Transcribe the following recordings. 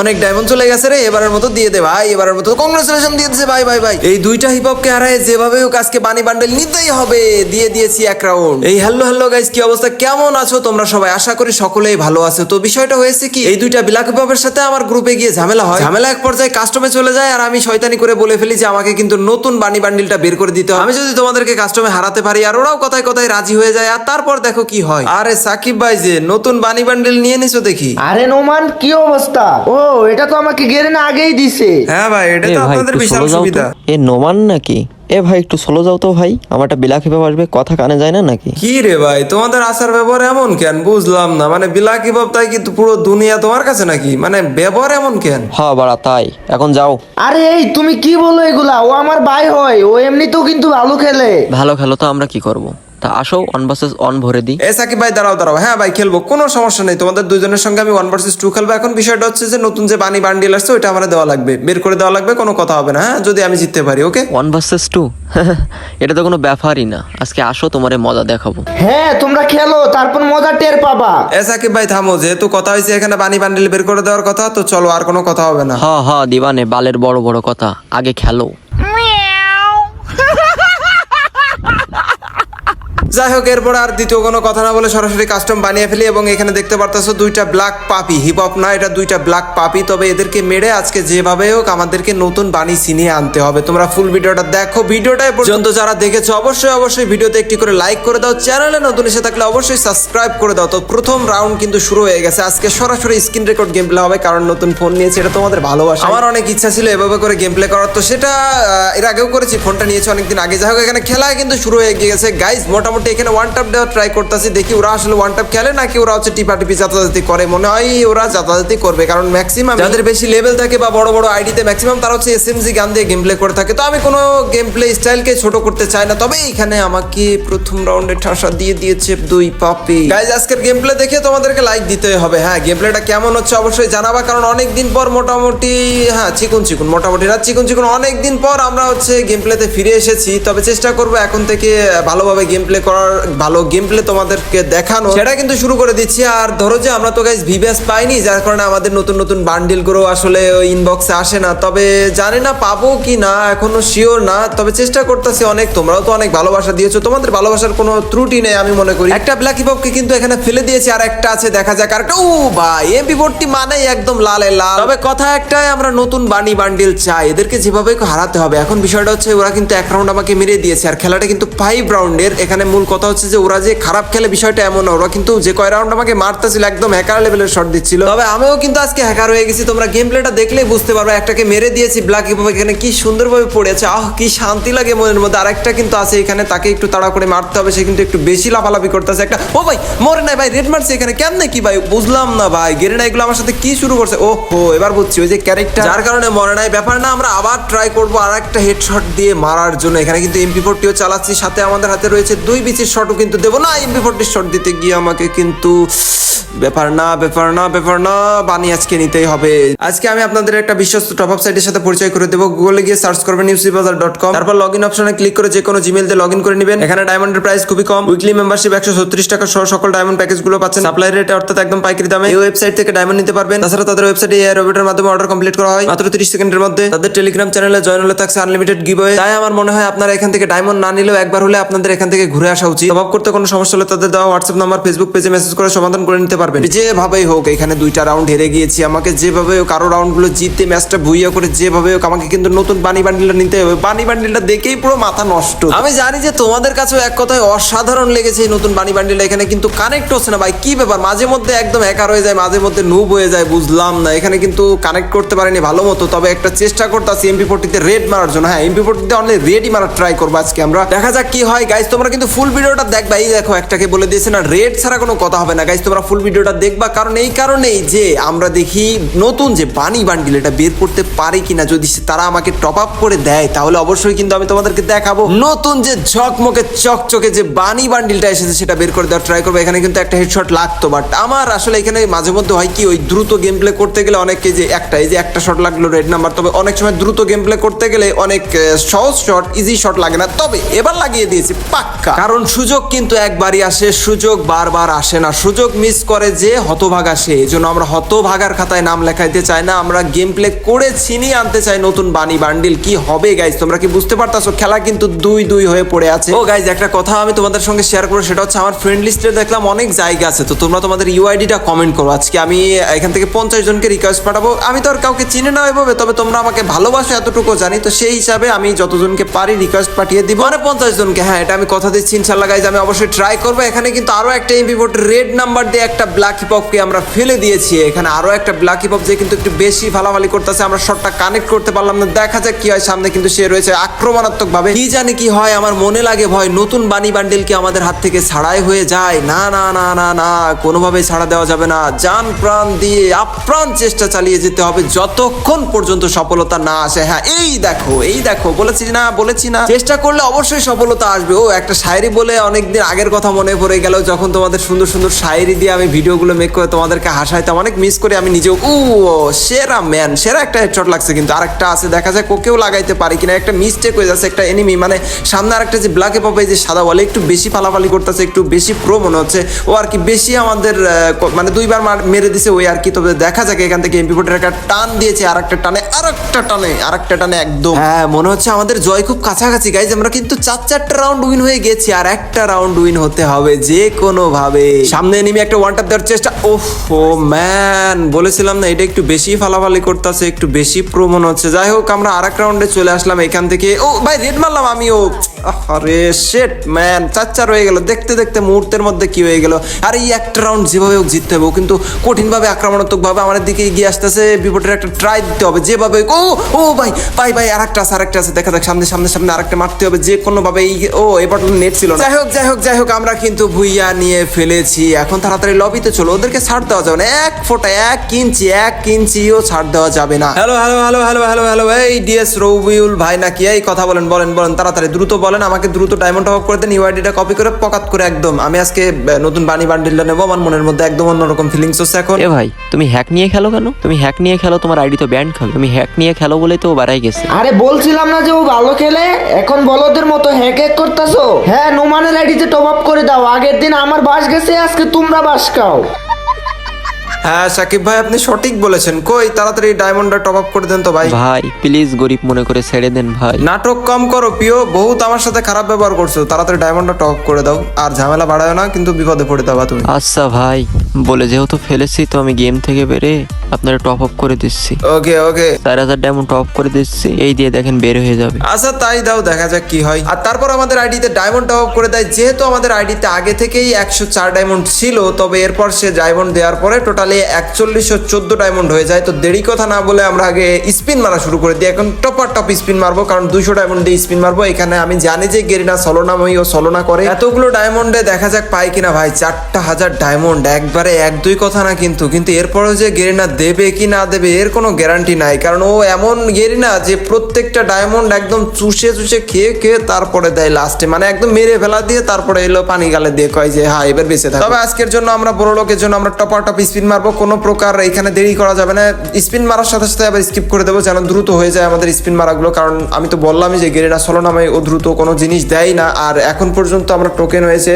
অনেক ডায়মন্ড চলে গেছে রে এবারের মতো দিয়ে দে ভাই এবারের মতো। কংগ্রেচুলেশন দিয়ে দিয়েছে ভাই ভাই ভাই। এই দুইটা হিপ হপকে হারায় যেভাবে হোক আজকে বানি বান্ডেল নিতেই হবে। দিয়ে দিয়েছি এক রাউন্ড এই হ্যালো হ্যালো গাইস কি অবস্থা? কেমন আছো তোমরা সবাই? আশা করি সকলেই ভালো আছো। তো বিষয়টা হয়েছে কি এই দুইটা বিলাক হিপ হপের সাথে আমার গ্রুপে গিয়ে ঝামেলা হয়। ঝামেলা এক পর্যায়ে কাস্টমে চলে যায় আর আমি শয়তানি করে বলে ফেলি যে আমাকে কিন্তু নতুন বানি বান্ডিলটা বের করে দিতে হবে। আমি যদি তোমাদেরকে কাস্টমে হারাতে পারি আর ওরাও কথায় কথায় রাজি হয়ে যায় আর তারপর দেখো কি হয়। আরে সাকিব ভাই যে নতুন বানি বান্ডিল নিয়ে নিছো দেখি। আরে নোমান কি অবস্থা? ও এটা তো আমাকে গেরে না আগেই দিছে। হ্যাঁ ভাই এটা তো আপনাদের বিশাল সুবিধা। এ নোমান নাকি? এ ভাই একটু সোলো যাও তো ভাই আমার একটা বিলাকি পেপার আসবে কথা কানে যায় না নাকি? কি রে ভাই তোমাদের আসার ব্যবহার এমন কেন? বুঝলাম না মানে বিলাকি বাপ তাই কিন্তু পুরো দুনিয়া তোমার কাছে নাকি? মানে ব্যবহার এমন কেন? হ বাড়া তাই। এখন যাও। আরে এই তুমি কি বলো এগুলা? ও আমার ভাই হয় ও এমনিতেও কিন্তু ভালো খেলে। ভালো খেলো তো আমরা কি করব? তা আসো ওয়ান ভার্সেস অন ভরে দিই। এ সাকিব ভাই দাঁড়াও দাঁড়াও। হ্যাঁ ভাই খেলব কোনো সমস্যা নেই। তোমাদের দুজনের সঙ্গে আমি ওয়ান ভার্সেস টু খেলব। এখন বিষয়টা হচ্ছে যে নতুন যে বানি বান্ডিল আসছে ওইটা আমার দেওয়া লাগবে। বের করে দেওয়া লাগবে কোনো কথা হবে না। হ্যাঁ যদি আমি জিততে পারি ওকে? ওয়ান ভার্সেস টু এটা তো কোনো ব্যাপারই না। আজকে আসো তোমারে মজা দেখাবো। হ্যাঁ তোমরা খেলো তারপর মজা টের পাবা। এ সাকিব ভাই থামো যেহেতু কথা হয়েছে এখানে বানি বান্ডিল বের করে দেওয়ার কথা তো চলো আর কোনো কথা হবে না। হ হ দিবানে বালের বড় বড় কথা। আগে খেলো। যাই হোক, এরপর আর দ্বিতীয় কোনো কথা না বলে সরাসরি কাস্টম বানিয়ে ফেলি এবং এখানে দেখতে পারতেছো দুইটা ব্ল্যাক পাপি হিপ হপ না, এটা দুইটা ব্ল্যাক পাপি তবে এদেরকে মেরে আজকে যেভাবে হোক আমাদেরকে নতুন বানি ছিনিয়ে আনতে হবে। তোমরা ফুল ভিডিওটা দেখো, ভিডিওটা পর্যন্ত যারা দেখেছ, অবশ্যই অবশ্যই ভিডিওতে একটি করে লাইক করে দাও, চ্যানেলে নতুন এসে থাকলে অবশ্যই সাবস্ক্রাইব করে দাও। তো প্রথম রাউন্ড কিন্তু শুরু হয়ে গেছে। আজকে সরাসরি স্ক্রিন রেকর্ড গেম প্লে হবে, কারণ নতুন ফোন নিয়েছে, এটা তোমাদের ভালোবাসা। আমার অনেক ইচ্ছা ছিল এভাবে করে গেম প্লে করার, তো সেটা এর আগেও করেছি ফোনটা নিয়েছি অনেকদিন আগে। যাই হোক, এখানে খেলা কিন্তু শুরু হয়ে গিয়েছে। গাইজ মোটামুটি এখানে ওয়ান টাপ দেওয়ার ট্রাই করতেছি দেখি ওরা আসলে ওয়ান টাপ খেলে নাকি ওরা হচ্ছে টিপা টিপি যাতাযাতি করে। মনে হয় ওরা যাতাযাতি করবে কারণ ম্যাক্সিমাম যাদের বেশি লেভেল থাকে বা বড় বড় আইডিতে ম্যাক্সিমাম তারা হচ্ছে এসএমজি গান দিয়ে গেম প্লে করে থাকে। তো আমি কোনো গেম প্লে স্টাইলকে ছোট করতে চাই না তবে এখানে আমাকে প্রথম রাউন্ডে ঠাসা দিয়ে দিয়েছে দুই পাপি। গাইজ আজকের গেম প্লে দেখে তোমাদেরকে লাইক দিতে হবে। হ্যাঁ গেম প্লেটা কেমন হচ্ছে অবশ্যই জানাবা কারণ অনেক দিন পর মোটামুটি হ্যাঁ চিকুন চিকুন মোটামুটি না চিকুন চিকুন অনেক দিন পর আমরা হচ্ছে গেম প্লেতে ফিরে এসেছি। তবে চেষ্টা করব এখন থেকে ভালোভাবে গেম প্লে করার ভালো গেম প্লে তোমাদেরকে দেখানো সেটা কিন্তু শুরু করে দিচ্ছি। আর ধরো যে আমরা তো গাইজ ভিভিএস পাইনি, যার কারণে আমাদের নতুন নতুন বান্ডিলগুলো আসলে ইনবক্সে আসে না। তবে জানি না পাবো কি না, এখনও শিওর না। তবে চেষ্টা করতেছি অনেক। তোমরাও তো অনেক ভালোবাসা দিয়েছ। তোমাদের ভালোবাসার কোনো ত্রুটি নেই আমি মনে করি। একটা ব্ল্যাক হিপকে কিন্তু এখানে ফেলে দিয়েছি, আর একটা আছে, দেখা যাক। আর ও ভাই এমপি বোর্ডটি মানেই একদম লালে লাল। তবে কথা একটাই, আমরা নতুন বানি বান্ডিল চাই। এদেরকে যেভাবে হারাতে হবে। এখন বিষয়টা হচ্ছে, ওরা কিন্তু এক রাউন্ড আমাকে মেরে দিয়েছে। আর খেলাটা কিন্তু ফাইভ রাউন্ডের এখানে মূল কথা হচ্ছে যে ওরা যে খারাপ খেলে বিষয়টা এমন ওরা কিন্তু যে কয় রাউন্ড আমাকে মারতেছিল, একদম হ্যাকার লেভেলের শট দিচ্ছিল। তবে আমিও কিন্তু আজকে হ্যাকার হয়ে গেছি, তোমরা গেম প্লেটা দেখলেই বুঝতে পারবে, একটাকে মেরে দিয়েছি ব্ল্যাক হিপ এখানে কি সুন্দরভাবে পড়েছে আহ, কি শান্তি লাগে মনের মধ্যে। আরেকটা কিন্তু আছে এখানে, তাকে একটু তাড়া করে মারতে হবে, সে কিন্তু একটু বেশি লাফালাফি করতেছে। একটা, ও ভাই, মরে নাই ভাই রেড মারছে এখানে, কেমনে কি ভাই? বুঝলাম না ভাই গেরেনা এগুলো আমার সাথে কি শুরু করছে? ও হো এবার বুঝছি, ওই যে ক্যারেক্টার যার কারণে মরে নাই, ব্যাপার না, আমরা আবার ট্রাই করব আর একটা হেডশট দিয়ে মারার জন্য। এখানে কিন্তু এমপি ফোরটিও চালাচ্ছি, সাথে আমাদের হাতে রয়েছে দুই বিচির শটও কিন্তু দেবো না এমপি ফোরটির শট দিতে গিয়ে আমাকে কিন্তু ব্যাপার না ব্যাপার না ব্যাপার না বানি আজকে নিতেই হবে। আজকে আমি আপনাদের একটা বিশ্বস্ত টপ আপ সাইটের সাথে পরিচয় করে দেবো। গুগলে গিয়ে সার্চ করবেন নিউজবাজার ডট কম তারপর লগ ইন অপশনে ক্লিক করে যে কোনো জিমেল দিয়ে লগ ইন করে নেবেন। এখানে ডায়মন্ডের প্রাইস খুবই কম। উইকলি মেম্বারশিপ একশো ছত্রিশ টাকা সহ সকল ডায়মন্ড প্যাকেজগুলো পাচ্ছেন। সাপ্লাই রেটে অর্থাৎ একদম পাইকারি দামে। এই ওয়েবসাইট থেকে ডায়মন্ড নিতে পারবেন। তাছাড়া তাদের ওয়েবসাইটে এআই রোবটের মাধ্যমে অর্ডার কমপ্লিট করা হয়। মাত্র তিরিশ সেকেন্ডের মধ্যে। তাদের টেলিগ্রাম চ্যানেলে জয়েন হলে থাকছে আনলিমিটেড গিভওয়ে তাই আমার মনে হয় আপনারা এখান থেকে ডায়মন্ড না নিলেও একবার হলে আপনাদের এখান থেকে ঘুরে আসা উচিত। জবাব করতে কোনো সমস্যা হলে তাদের দেওয়া হোয়াটসঅ্যাপ নাম্বার ফেসবুক পেজে মেসেজ করে সমাধান করে নিতে পারবেন। যেভাবেই হোক এখানে দুইটা রাউন্ড হেরে গিয়েছি। আমাকে যেভাবে হোক আরও রাউন্ডগুলো জিততে ম্যাচটা ভুইয়া করে যেভাবে হোক আমাকে কিন্তু নতুন বানি বান্ডিলটা নিতে হবে। বানি বান্ডিলটা দেখেই পুরো মাথা নষ্ট। আমি জানি যে তোমাদের কাছেও এক কথায় অসাধারণ লেগেছে এই নতুন বানি বান্ডিলটা এখানে কিন্তু কানেক্ট হচ্ছে না। ভাই কি ব্যাপার? মাঝে মধ্যে একদম একার হয়ে যায় মাঝে মধ্যে নুব হয়ে যায় বুঝলাম না। এখানে কিন্তু কানেক্ট করতে পারিনি ভালো মতো। তবে একটা চেষ্টা করতেছি এমপি ফোরটিতে রেড মারার জন্য। হ্যাঁ এমপি ফোরটিতে অনলি রেডই মারার ট্রাই করব আজকে আমরা। দেখা যাক কি হয়। গাইজ তোমরা কিন্তু ফুল ভিডিওটা দেখবা এই দেখো একটাকে বলে দিয়েছে না রেড ছাড়া কোনো কথা হবে না। গাইজ তোমরা ফুল ভিডিওটা দেখবা, কারণ এই কারণেই যে আমরা দেখি নতুন যে বানি বান্ডিল, এটা বের করতে পারি কিনা, যদি তারা আমাকে টপ আপ করে দেয়, তাহলে অবশ্যই কিন্তু আমি তোমাদেরকে দেখাবো। নতুন যে ঝকমকে, চকচকে যে বানি বান্ডিলটা এসেছে, সেটা বের করে দেওয়ার ট্রাই করব। এখানে কিন্তু একটা হেডশট লাগতো বাট আমার আসলে এখানে মাঝে মধ্যে হয় কি, ওই দ্রুত গেম প্লে করতে গেলে অনেকে যে একটা, এই যে একটা শট লাগল রেড নাম্বার তবে অনেক সময় দ্রুত গেম প্লে করতে গেলে অনেক সহজ শট ইজি শট লাগে না। তবে এবার লাগিয়ে দিয়েছি পাক্কা। কারণ কারণ সুযোগ কিন্তু একবারই আসে, সুযোগ বারবার আসে না। সুযোগ মিস করে যে হতভাগা সে। এই জন্য আমরা হতভাগার খাতায় নাম লেখাইতে চাই না, আমরা গেম প্লে করে ছিনিয়ে আনতে চাই নতুন বানি বান্ডিল কি হবে গাইজ তোমরা কি বুঝতে পারতাছো? খেলা কিন্তু দুই দুই হয়ে পড়ে আছে। ও গাইজ একটা কথা আমি তোমাদের সঙ্গে শেয়ার করব, সেটা হচ্ছে আমার ফ্রেন্ড লিস্টে দেখলাম অনেক জায়গা আছে। তো তোমরা তোমাদের ইউআইডিটা কমেন্ট করো। আজকে আমি এখান থেকে পঞ্চাশ জনকে রিকোয়েস্ট পাঠাবো। আমি তো আর কাউকে চিনি না ওইভাবে, তবে তোমরা আমাকে ভালোবাসো, এতটুকু জানি। তো সেই হিসাবে আমি যতজনকে পারি রিকোয়েস্ট পাঠিয়ে দিব। মানে পঞ্চাশ জনকে হ্যাঁ এটা আমি কথা দিচ্ছি ইনশাল্লাহ গাইজ আমি অবশ্যই ট্রাই করব। এখানে কিন্তু আরও একটা এমপি বোর্ড রেড নাম্বার দিয়ে একটা ব্ল্যাক হিপকে আমরা ফেলে দিয়েছি। এখানে আরও একটা ব্ল্যাক হিপপ যে কিন্তু একটু বেশি ফালাফালি করতেছে। আমরা শটটা কানেক্ট করতে পারলাম না। দেখা যাক কি হয়। সামনে কিন্তু সে রয়েছে আক্রমণাত্মক ভাবে কি জানি কি হয়। আমার মনে লাগে ভয়। নতুন বানি বান্ডিল কি আমাদের হাত থেকে ছাড়াই হয়ে যায়? না না না না না। কোনোভাবেই ছাড়া দেওয়া যাবে না। জান প্রাণ দিয়ে আপ্রাণ চেষ্টা চালিয়ে যেতে হবে। যতক্ষণ পর্যন্ত সফলতা না আসে। হ্যাঁ এই দেখো এই দেখো। বলেছি না বলেছি না। চেষ্টা করলে অবশ্যই সফলতা আসবে। ও, একটা শায়রি বলে অনেকদিন আগের কথা মনে পড়ে গেল যখন তোমাদের সুন্দর সুন্দর শায়রি দিয়ে আমি ভিডিওগুলো মেক করে তোমাদেরকে হাসাইতাম অনেক মিস করে আমি নিজেও ও, সেরা ম্যান সেরা একটা হেডশট লাগছে কিন্তু আরেকটা আছে দেখা যায় কোকেও লাগাইতে পারি কিনা একটা মিস্টেক হয়ে যাচ্ছে একটা এনিমি মানে সামনে আরেকটা যে ব্ল্যাকে পাবে যে সাদা বলে একটু বেশি ফালাফালি করতেছে একটু বেশি প্রো মনে হচ্ছে ও আর কি বেশি আমাদের মানে দুইবার মেরে দিছে ওই আর কি তবে দেখা যাক এখান থেকে এমপি ফোর্টের একটা টান দিয়েছে আর একটা টানে আর একটা টানে আর একটা টানে একদম। হ্যাঁ মনে হচ্ছে আমাদের জয় খুব কাছাকাছি গাইজ আমরা কিন্তু চার চারটা রাউন্ড উইন হয়ে গেছি আর একটা রাউন্ড উইন হতে হবে যে কোনো ভাবে সামনে নেমে একটা ওয়ান দেওয়ার চেষ্টা। ওহ ম্যান বলেছিলাম না, এটা একটু বেশি ফালাফালি করতেছে, একটু বেশি প্রো মনে হচ্ছে। যাই হোক, আমরা আর রাউন্ডে চলে আসলাম এখান থেকে। ও, ভাই রেড মারলাম আমিও। আরে শেট ম্যান হয়ে গেল। দেখতে দেখতে মুহূর্তের মধ্যে কি হয়ে গেল। আর এই একটা রাউন্ড যেভাবে হোক জিততে হবে। ও কিন্তু কঠিনভাবে আক্রমণাত্মক ভাবে আমাদের দিকে এগিয়ে আসতেছে। বিপটের একটা ট্রাই দিতে হবে যেভাবে ও ও, ভাই ভাই ভাই আর একটা আছে আর একটা আছে। দেখা যাক, সামনে সামনে সামনে আরেকটা মারতে হবে যে কোনো ভাবে এই, ও, এবার নেট ছিল। না। যাই হোক যাই হোক যাই হোক আমরা কিন্তু ভুইয়া নিয়ে ফেলেছি। এখন তাড়াতাড়ি লবিতে চলো ওদেরকে ছাড় দেওয়া যাবে না। এক ফোঁটা এক ইঞ্চি এক ইঞ্চিও ছাড় দেওয়া যাবে না। Hello hello hello hello hello hello এই ডিএস রবিউল ভাই নাকি? এই কথা বলেন বলেন বলেন তাড়াতাড়ি। দ্রুত বলেন আমাকে দ্রুত ডায়মন্ড অফ করে দেন ইউআইডিটা কপি করে পকাত করে একদম। আমি আজকে নতুন বানি বান্ডিলটা নেব আমার মনের মধ্যে একদম অন্যরকম ফিলিংস হচ্ছে এখন। এ ভাই তুমি হ্যাক নিয়ে খেলো কেন? তুমি হ্যাক নিয়ে খেলো তোমার আইডি তো ব্যান্ড খাবে তুমি হ্যাক নিয়ে খেলো বলেই তো বাড়াই গেছে। আরে বলছিলাম না যে ও ভালো খেলে? এখন বলদের মতো হ্যাক হ্যাক করতেছো? হ্যাঁ নোমানের আইডিতে টপ আপ করে দাও। আগের দিন আমার বাস গেছে, আজকে তোমরা বাস খাও। হ্যাঁ সাকিব ভাই আপনি সঠিক বলেছেন। কই তাড়াতাড়ি ডায়মন্ডটা টপ আপ করে দেন তো ভাই। ভাই প্লিজ গরিব মনে করে ছেড়ে দেন ভাই। নাটক কম করো প্রিয়। বহুত আমার সাথে খারাপ ব্যবহার করছ। তাড়াতাড়ি ডায়মন্ডটা টপ করে দাও। আর ঝামেলা বাড়ায় না কিন্তু বিপদে পড়ে যাবা তুমি। আচ্ছা ভাই বলে যেহেতু ফেলেছি তো আমি গেম থেকে বেরে আপনারা টপ আপ করে দিচ্ছি। ওকে ওকে চার হাজার ডায়মন্ড টপ করে দিচ্ছি। এই দিয়ে দেখেন বের হয়ে যাবে। আচ্ছা তাই দাও দেখা যাক কি হয়। আর তারপর আমাদের আইডিতে ডায়মন্ড টপ করে দেয়। যেহেতু আমাদের আইডিতে আগে থেকেই একশো চার ডায়মন্ড ছিল তবে এরপর সে ডায়মন্ড দেওয়ার পরে টোটালি একচল্লিশশো চোদ্দ ডায়মন্ড হয়ে যায়। তো দেরি কথা না বলে আমরা আগে স্পিন মারা শুরু করে দিই। এখন টপার টপ স্পিন মারবো, কারণ দুশো ডায়মন্ড দিয়ে স্পিন মারবো। এখানে আমি জানি যে গেরিনা সলোনাময়ী ও সলোনা করে। এতগুলো ডায়মন্ডে দেখা যাক পাই কিনা ভাই, চারটা হাজার ডায়মন্ড একবারে এক দুই কথা না কিন্তু কিন্তু এরপরেও যে গেরিনা দেবে কি না দেবে, এর কোনো গ্যারান্টি নাই। কারণ ও এমন গেরিনা যে প্রত্যেকটা ডায়মন্ড একদম চুষে চুষে খেয়ে খেয়ে তারপরে দেয় লাস্টে মানে একদম মেরে ফেলা দিয়ে তারপরে এলো পানি গালে দিয়ে কয় যে হ্যাঁ এবার বেঁচে থাকে। তবে আজকের জন্য আমরা বড় লোকের জন্য আমরা টপার টপ স্পিন মারবো। কোনো প্রকার এখানে দেরি করা যাবে না। স্পিন মারার সাথে সাথে আবার স্কিপ করে দেবো যেন দ্রুত হয়ে যায় আমাদের স্পিন মারাগুলো, কারণ আমি তো বললামই যে গেরিনা ষোলো নামে ও দ্রুত কোনো জিনিস দেয় না। আর এখন পর্যন্ত আমরা টোকেন হয়েছে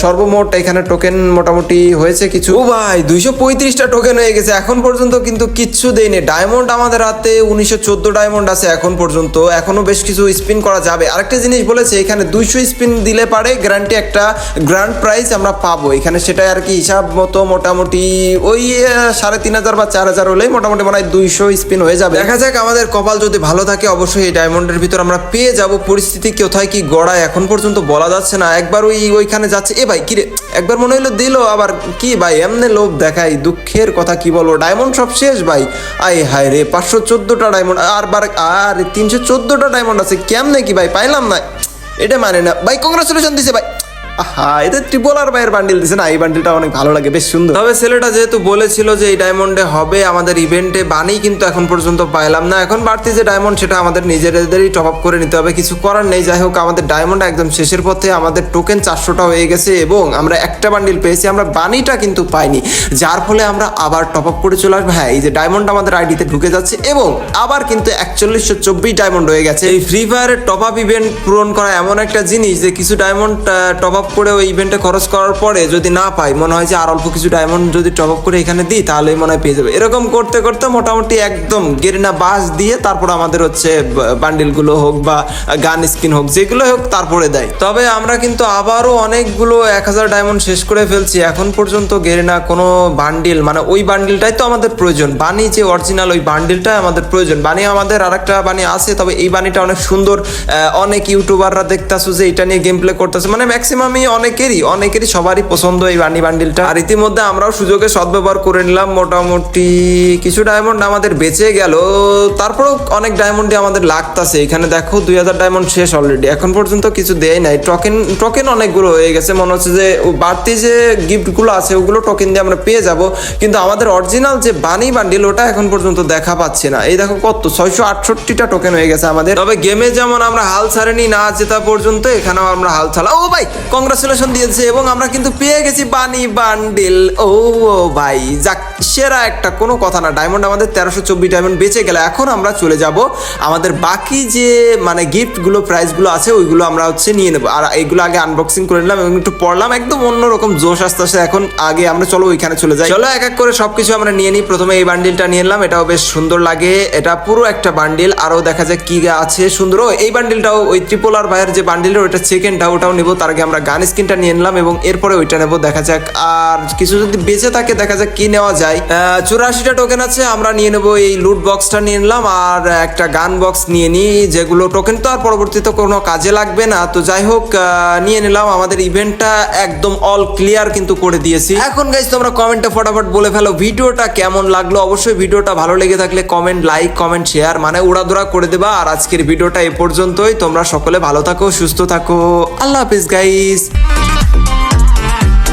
সর্বমোট এখানে টোকেন মোটামুটি হয়েছে কিছু। ও ভাই, দুইশো পঁয়ত্রিশটা টোকেন হয়ে গেছে, এখন পর্যন্ত কিন্তু কিচ্ছু দেয়নি ডায়মন্ড আমাদের হাতে, উনিশশো চোদ্দ ডায়মন্ড আছে এখন পর্যন্ত। এখনও বেশ কিছু স্পিন করা যাবে। আরেকটা জিনিস বলেছে, এখানে দুইশো স্পিন দিলে পারে গ্যারান্টি একটা গ্র্যান্ড প্রাইজ আমরা পাবো। এখানে সেটাই আর কি হিসাব মতো মোটামুটি ওই সাড়ে তিন হাজার বা চার হাজার হলেই মোটামুটি মনে হয় দুইশো স্পিন হয়ে যাবে। দেখা যাক আমাদের কপাল যদি ভালো থাকে, অবশ্যই এই ডায়মন্ডের ভিতর আমরা পেয়ে যাব। পরিস্থিতি কোথায় কি গড়ায় এখন পর্যন্ত বলা যাচ্ছে না। একবার ওই, ওইখানে যাচ্ছে। এ ভাই, কিরে? একবার মনে হলো দিল, আবার কি ভাই, এমনি লোভ দেখাই দুঃখের কথা কি বলব? ডায়মন্ড সব শেষ ভাই। আই হায় রে, পাঁচশো চোদ্দোটা ডায়মন্ড আর বার, আর তিনশো চোদ্দোটা ডায়মন্ড আছে। কেমনে কি ভাই, পাইলাম না। এটা মানে না। ভাই কংগ্রাচুলেশন দিছে ভাই। হ্যাঁ এটা ট্রিপল আর বাইয়ের বান্ডিল দিছে না এই বান্ডিলটা অনেক ভালো লাগে বেশ সুন্দর। তবে ছেলেটা যেহেতু বলেছিল যে এই ডায়মন্ডে হবে আমাদের ইভেন্টে বানি কিন্তু এখন পর্যন্ত পাইলাম না। এখন বাড়তি যে ডায়মন্ড সেটা আমাদের নিজেদেরই টপ আপ করে নিতে হবে। কিছু করার নেই যাই হোক আমাদের ডায়মন্ড একদম শেষের পথে আমাদের টোকেন চারশোটা হয়ে গেছে এবং আমরা একটা বান্ডিল পেয়েছি আমরা বানিটা কিন্তু পাইনি যার ফলে আমরা আবার টপ আপ করে চলে আসব। হ্যাঁ এই যে ডায়মন্ড আমাদের আইডিতে ঢুকে যাচ্ছে এবং আবার কিন্তু একচল্লিশশো চব্বিশ ডায়মন্ড হয়ে গেছে। এই ফ্রি ফায়ারের টপ আপ ইভেন্ট পূরণ করা এমন একটা জিনিস যে কিছু ডায়মন্ড টপ আপ করে ওই ইভেন্টে খরচ করার পরে যদি না পাই, মনে হয় যে আর অল্প কিছু ডায়মন্ড যদি টপ আপ করে এখানে দিই, তাহলেই মনে হয় পেয়ে যাবে। এরকম করতে করতে মোটামুটি একদম গেরিনা বাস দিয়ে তারপর আমাদের হচ্ছে বান্ডিলগুলো হোক বা, গান স্কিন হোক, যেগুলো হোক তারপরে দেয়। তবে আমরা কিন্তু আবারও অনেকগুলো এক হাজার ডায়মন্ড শেষ করে ফেলছি। এখন পর্যন্ত গেরিনা কোনো বান্ডিল মানে ওই বান্ডিলটাই তো আমাদের প্রয়োজন। বানি যে অরিজিনাল ওই বান্ডিলটাই আমাদের প্রয়োজন। বানি আমাদের আরেকটা বানি আছে, তবে এই বানিটা অনেক সুন্দর অনেক ইউটিউবাররা দেখতেছো যে এটা নিয়ে গেম প্লে করতেছে। মানে ম্যাক্সিমামই অনেকেরই অনেকেরই সবারই পছন্দ এই বানি বান্ডিলটা। আর ইতিমধ্যে আমরাও সুযোগে সদ্ব্যবহার করে নিলাম। মোটামুটি কিছু ডায়মন্ড আমাদের বেঁচে গেল। তারপরেও অনেক ডায়মন্ডই আমাদের লাগতাছে। এখানে দেখো দুই হাজার ডায়মন্ড শেষ অলরেডি এখন পর্যন্ত কিছু দেয় নাই। টোকেন টোকেন অনেকগুলো হয়ে গেছে। মনে হচ্ছে যে বাড়তি যে গিফটগুলো আছে, ওগুলো টোকেন দিয়ে আমরা পেয়ে যাব। কিন্তু আমাদের অরিজিনাল যে বানি বান্ডিল, ওটা এখন পর্যন্ত দেখা পাচ্ছে না। এই দেখো কত, ছয়শো আটষট্টিটা টোকেন হয়ে গেছে আমাদের। তবে গেমে যেমন আমরা হাল ছাড়েনি, না জেতা পর্যন্ত, এখানেও আমরা হাল ছাড়া ও ভাই কংগ্রাচুলেশন দিয়েছে এবং আমরা কিন্তু পেয়ে গেছি বানি বান্ডিল। ও ও ভাই, যাক, সেরা একটা কোনো কথা না। ডায়মন্ড আমাদের তেরোশো চব্বিশ ডায়মন্ড বেঁচে গেলে। এখন আমরা চলে যাব আমাদের বাকি যে মানে গিফটগুলো প্রাইজগুলো আছে, ওইগুলো আমরা হচ্ছে নিয়ে নেব। আর এইগুলো আগে আনবক্সিং করে নিলাম এবং একটু পড়লাম, একদম অন্যরকম জোশ আস্তে আস্তে এখন আগে আমরা, চলো ওইখানে চলে যাই। চলো, এক এক করে সবকিছু আমরা নিয়ে নিই। প্রথমে এই বান্ডিলটা নিয়ে নিলাম। এটাও বেশ সুন্দর লাগে। এটা পুরো একটা বান্ডিল আরও দেখা যায় কি আছে সুন্দর। এই বান্ডিলটাও ওই ট্রিপল আর ভাইয়ের যে বান্ডিলটা ওইটা সেকেন্ডটা ওটাও নেব। তার আগে আমরা গান স্কিনটা নিয়ে নিলাম এবং এরপরে ওইটা নেব। দেখা যাক আর কিছু যদি বেঁচে থাকে, দেখা যাক কি নেওয়া যায়। চুরাশিটা টোকেন আছে, আমরা নিয়ে নেব এই লুট বক্সটা নিয়ে নিলাম আর একটা গান বক্স নিয়ে নিই যেগুলো টোকেন তো আর পরবর্তীতে কোনো কাজে লাগবে না। তো যাই হোক নিয়ে নিলাম। আমাদের ইভেন্টটা একদম অল ক্লিয়ার কিন্তু করে দিয়েছি। এখন গাইজ তোমরা কমেন্টে ফটাফট বলে ফেলো ভিডিওটা কেমন লাগল। অবশ্যই ভিডিওটা ভালো লেগে থাকলে কমেন্ট লাইক কমেন্ট শেয়ার মানে উড়াদুরা করে দেবা। আর আজকের ভিডিওটা এ পর্যন্তই। তোমরা সকলে ভালো থাকো, সুস্থ থাকো। আল্লাহ হাফিজ গাইস